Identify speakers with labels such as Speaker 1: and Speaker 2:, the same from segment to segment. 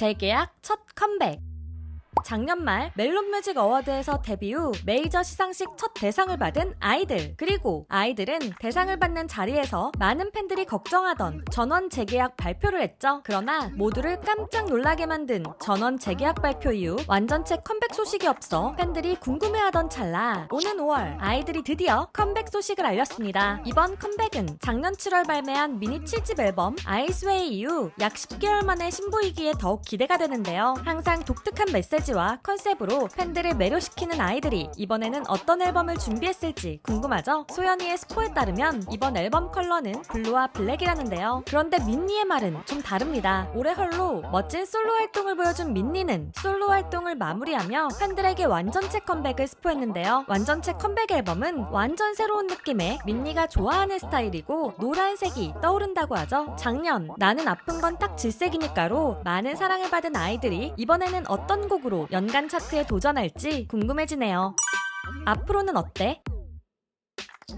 Speaker 1: 재계약 첫 컴백. 작년 말 멜론뮤직 어워드에서 데뷔 후 메이저 시상식 첫 대상을 받은 아이들. 그리고 아이들은 대상을 받는 자리에서 많은 팬들이 걱정하던 전원 재계약 발표를 했죠. 그러나 모두를 깜짝 놀라게 만든 전원 재계약 발표 이후 완전체 컴백 소식이 없어 팬들이 궁금해하던 찰나 오는 5월 아이들이 드디어 컴백 소식을 알렸습니다. 이번 컴백은 작년 7월 발매한 미니 7집 앨범 아이스웨이 이후 약 10개월 만에 신보이기에 더욱 기대가 되는데요. 항상 독특한 메시지 와 컨셉으로 팬들을 매료시키는 아이들이 이번에는 어떤 앨범을 준비했을지 궁금하죠? 소연이의 스포에 따르면 이번 앨범 컬러는 블루와 블랙이라는데요. 그런데 민니의 말은 좀 다릅니다. 올해 헐로 멋진 솔로 활동을 보여준 민니는 솔로 활동을 마무리하며 팬들에게 완전체 컴백을 스포했는데요. 완전체 컴백 앨범은 완전 새로운 느낌의 민니가 좋아하는 스타일이고 노란색이 떠오른다고 하죠. 작년 나는 아픈 건 딱 질색이니까로 많은 사랑을 받은 아이들이 이번에는 어떤 곡으로 연간 차트에 도전할지 궁금해지네요. 앞으로는 어때?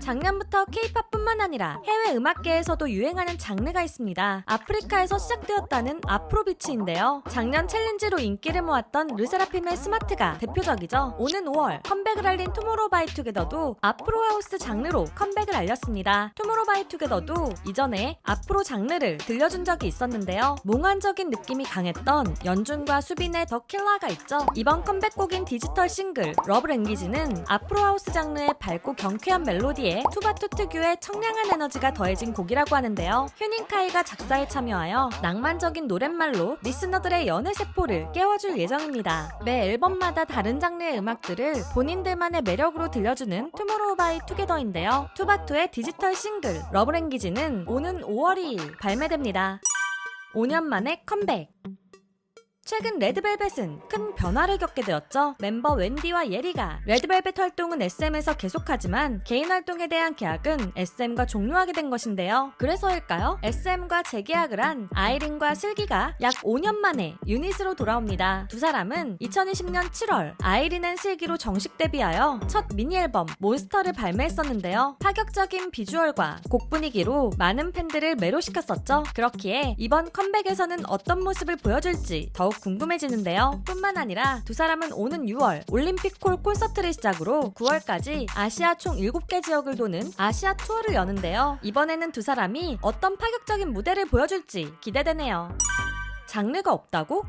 Speaker 1: 작년부터 케이팝뿐만 아니라 해외 음악계에서도 유행하는 장르가 있습니다. 아프리카에서 시작되었다는 아프로비츠인데요. 작년 챌린지로 인기를 모았던 르세라핌의 스마트가 대표적이죠. 오는 5월 컴백을 알린 투모로우바이투게더도 아프로하우스 장르로 컴백을 알렸습니다. 투모로우바이투게더도 이전에 아프로 장르를 들려준 적이 있었는데요. 몽환적인 느낌이 강했던 연준과 수빈의 더 킬라가 있죠. 이번 컴백곡인 디지털 싱글 러브 랭귀지는 아프로하우스 장르의 밝고 경쾌한 멜로디 에 투바투 특유의 청량한 에너지가 더해진 곡이라고 하는데요. 휴닝카이가 작사에 참여하여 낭만적인 노랫말로 리스너들의 연애 세포를 깨워줄 예정입니다. 매 앨범마다 다른 장르의 음악들을 본인들만의 매력으로 들려주는 투모로우 바이 투게더인데요. 투바투의 디지털 싱글 러브랭귀지는 오는 5월 2일 발매됩니다. 5년 만에 컴백. 최근 레드벨벳은 큰 변화를 겪게 되었죠. 멤버 웬디와 예리가 레드벨벳 활동은 SM에서 계속하지만 개인 활동에 대한 계약은 SM과 종료하게 된 것인데요. 그래서일까요? SM과 재계약을 한 아이린과 슬기가 약 5년 만에 유닛으로 돌아옵니다. 두 사람은 2020년 7월 아이린은 슬기로 정식 데뷔하여 첫 미니 앨범 몬스터를 발매했었는데요. 파격적인 비주얼과 곡 분위기로 많은 팬들을 매료시켰었죠. 그렇기에 이번 컴백에서는 어떤 모습을 보여줄지 더욱 궁금해지는데요. 뿐만 아니라 두 사람은 오는 6월 올림픽 홀 콘서트를 시작으로 9월까지 아시아 총 7개 지역을 도는 아시아 투어를 여는데요. 이번에는 두 사람이 어떤 파격적인 무대를 보여줄지 기대되네요. 장르가 없다고?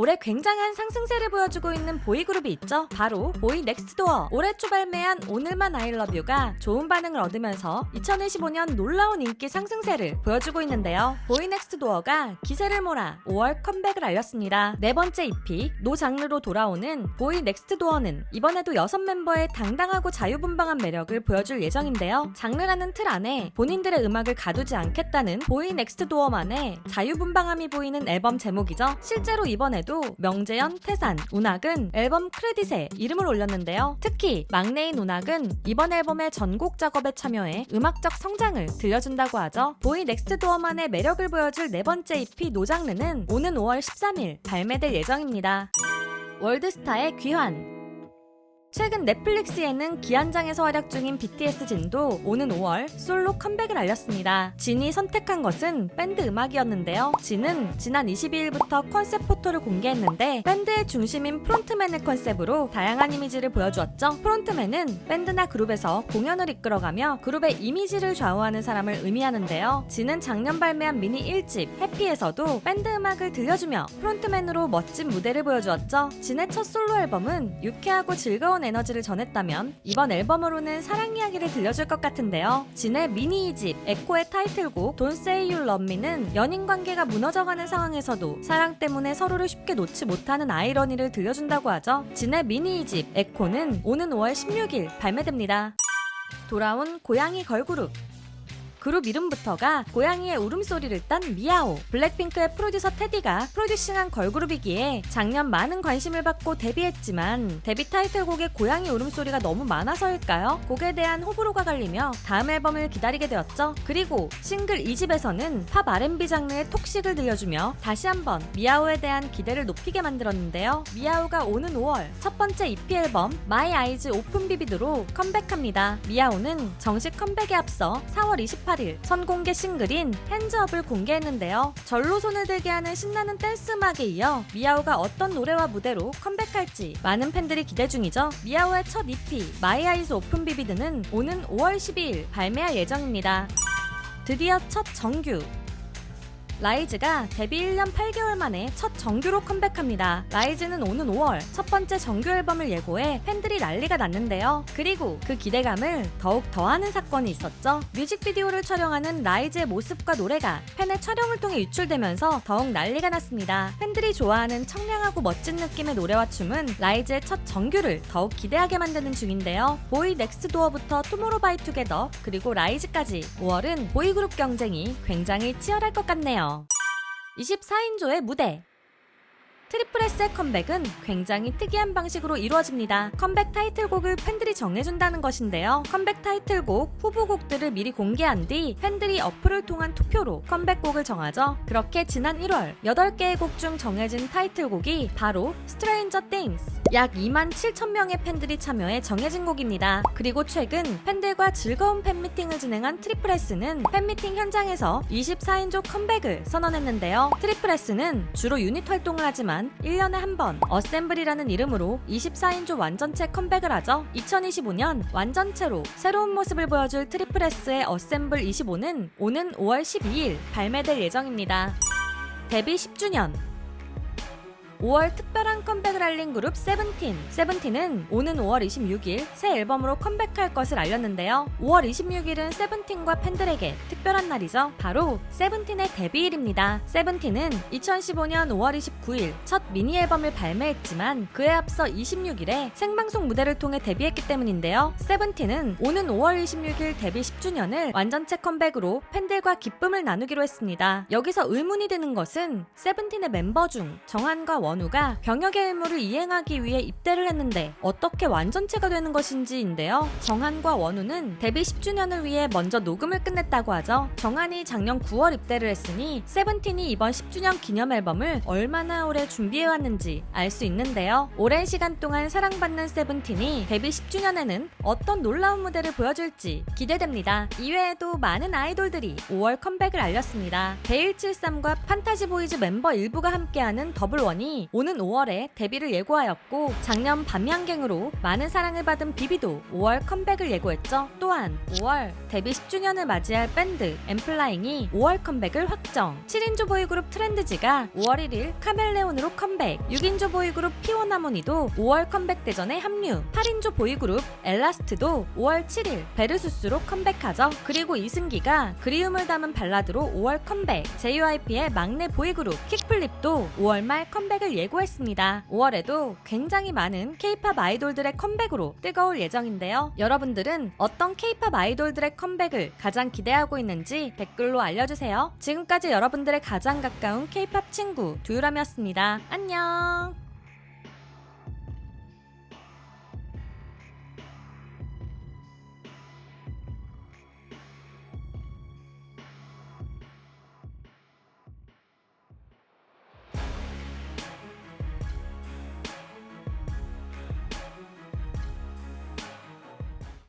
Speaker 1: 올해 굉장한 상승세를 보여주고 있는 보이그룹이 있죠. 바로 보이 넥스트도어. 올해 초 발매한 오늘만 아이러뷰가 좋은 반응을 얻으면서 2025년 놀라운 인기 상승세를 보여주고 있는데요. 보이 넥스트도어가 기세를 몰아 5월 컴백을 알렸습니다. 네 번째 EP 노 장르로 돌아오는 보이 넥스트도어는 이번에도 여섯 멤버의 당당하고 자유분방한 매력을 보여줄 예정인데요. 장르라는 틀 안에 본인들의 음악을 가두지 않겠다는 보이 넥스트도어만의 자유분방함이 보이는 앨범 제목이죠. 실제로 이번에도 명재현, 태산, 운학은 앨범 크레딧에 이름을 올렸는데요. 특히 막내인 운학은 이번 앨범의 전곡 작업에 참여해 음악적 성장을 들려준다고 하죠. 보이 넥스트 도어만의 매력을 보여줄 네 번째 EP 노장르는 오는 5월 13일 발매될 예정입니다. 월드스타의 귀환 최근 넷플릭스에는 기안장에서 활약 중인 BTS 진도 오는 5월 솔로 컴백을 알렸습니다. 진이 선택한 것은 밴드 음악이었는데요. 진은 지난 22일부터 컨셉 포토를 공개했는데 밴드의 중심인 프론트맨을 컨셉으로 다양한 이미지를 보여주었죠. 프론트맨은 밴드나 그룹에서 공연을 이끌어가며 그룹의 이미지를 좌우하는 사람을 의미하는데요. 진은 작년 발매한 미니 1집 해피에서도 밴드 음악을 들려주며 프론트맨으로 멋진 무대를 보여주었죠. 진의 첫 솔로 앨범은 유쾌하고 즐거 운 에너지를 전했다면 이번 앨범으로는 사랑 이야기를 들려줄 것 같은데요. 진의 미니 2집 에코의 타이틀곡 Don't Say You Love Me는 연인 관계가 무너져가는 상황에서도 사랑 때문에 서로를 쉽게 놓지 못하는 아이러니를 들려준다고 하죠. 진의 미니 2집 에코는 오는 5월 16일 발매됩니다. 돌아온 고양이 걸그룹 그룹 이름부터가 고양이의 울음소리를 딴 미아오. 블랙핑크의 프로듀서 테디가 프로듀싱한 걸그룹이기에 작년 많은 관심을 받고 데뷔했지만 데뷔 타이틀곡의 고양이 울음소리가 너무 많아서일까요? 곡에 대한 호불호가 갈리며 다음 앨범을 기다리게 되었죠. 그리고 싱글 2집에서는 팝 R&B 장르의 톡식을 들려주며 다시 한번 미아오에 대한 기대를 높이게 만들었는데요. 미아오가 오는 5월 첫 번째 EP 앨범 My Eyes Open Vivid로 컴백합니다. 미아오는 정식 컴백에 앞서 4월 28일 28일 선공개 싱글인 핸즈업을 공개했는데요. 절로 손을 들게 하는 신나는 댄스 음악에 이어 미아오가 어떤 노래와 무대로 컴백할지 많은 팬들이 기대 중이죠. 미아오의 첫 EP 마이 아이즈 오픈 비비드는 오는 5월 12일 발매할 예정입니다. 드디어 첫 정규 라이즈가 데뷔 1년 8개월 만에 첫 정규로 컴백합니다. 라이즈는 오는 5월 첫 번째 정규 앨범을 예고해 팬들이 난리가 났는데요. 그리고 그 기대감을 더욱 더하는 사건이 있었죠. 뮤직비디오를 촬영하는 라이즈의 모습과 노래가 팬의 촬영을 통해 유출되면서 더욱 난리가 났습니다. 팬들이 좋아하는 청량하고 멋진 느낌의 노래와 춤은 라이즈의 첫 정규를 더욱 기대하게 만드는 중인데요. 보이 넥스트 도어부터 투모로우 바이 투게더 그리고 라이즈까지 5월은 보이그룹 경쟁이 굉장히 치열할 것 같네요. 24인조의 무대 트리플 S의 컴백은 굉장히 특이한 방식으로 이루어집니다. 컴백 타이틀곡을 팬들이 정해준다는 것인데요. 컴백 타이틀곡 후보곡들을 미리 공개한 뒤 팬들이 어플을 통한 투표로 컴백곡을 정하죠. 그렇게 지난 1월 8개의 곡 중 정해진 타이틀곡이 바로 Stranger Things. 약 2만 7천 명의 팬들이 참여해 정해진 곡입니다. 그리고 최근 팬들과 즐거운 팬미팅을 진행한 트리플 S는 팬미팅 현장에서 24인조 컴백을 선언했는데요. 트리플 S는 주로 유닛 활동을 하지만 1년에 한 번 어셈블이라는 이름으로 24인조 완전체 컴백을 하죠. 2025년 완전체로 새로운 모습을 보여줄 트리플 S의 어셈블 25는 오는 5월 12일 발매될 예정입니다. 데뷔 10주년 5월 특별한 컴백을 알린 그룹 세븐틴. 세븐틴은 오는 5월 26일 새 앨범으로 컴백할 것을 알렸는데요. 5월 26일은 세븐틴과 팬들에게 특별한 날이죠. 바로 세븐틴의 데뷔일입니다. 세븐틴은 2015년 5월 29일 첫 미니 앨범을 발매했지만 그에 앞서 26일에 생방송 무대를 통해 데뷔했기 때문인데요. 세븐틴은 오는 5월 26일 데뷔 10주년을 완전체 컴백으로 팬들과 기쁨을 나누기로 했습니다. 여기서 의문이 드는 것은 세븐틴의 멤버 중 정한과 원 우가 병역의 의무를 이행하기 위해 입대를 했는데 어떻게 완전체가 되는 것인지인데요. 정한과 원우는 데뷔 10주년을 위해 먼저 녹음을 끝냈다고 하죠. 정한이 작년 9월 입대를 했으니 세븐틴이 이번 10주년 기념 앨범을 얼마나 오래 준비해왔는지 알 수 있는데요. 오랜 시간 동안 사랑받는 세븐틴이 데뷔 10주년에는 어떤 놀라운 무대를 보여줄지 기대됩니다. 이외에도 많은 아이돌들이 5월 컴백을 알렸습니다. 베일73과 판타지 보이즈 멤버 일부가 함께하는 더블원이 오는 5월에 데뷔를 예고하였고 작년 밤양갱으로 많은 사랑을 받은 비비도 5월 컴백을 예고했죠. 또한 5월 데뷔 10주년을 맞이할 밴드 엠플라잉이 5월 컴백을 확정. 7인조 보이그룹 트렌드지가 5월 1일 카멜레온으로 컴백. 6인조 보이그룹 피오나모니도 5월 컴백 대전에 합류. 8인조 보이그룹 엘라스트도 5월 7일 베르수스로 컴백하죠. 그리고 이승기가 그리움을 담은 발라드로 5월 컴백. JYP의 막내 보이그룹 킥플립도 5월 말 컴백을 예고했습니다. 5월에도 굉장히 많은 K-팝 아이돌들의 컴백으로 뜨거울 예정인데요. 여러분들은 어떤 K-팝 아이돌들의 컴백을 가장 기대하고 있는지 댓글로 알려주세요. 지금까지 여러분들의 가장 가까운 K-팝 친구 두유람이었습니다. 안녕.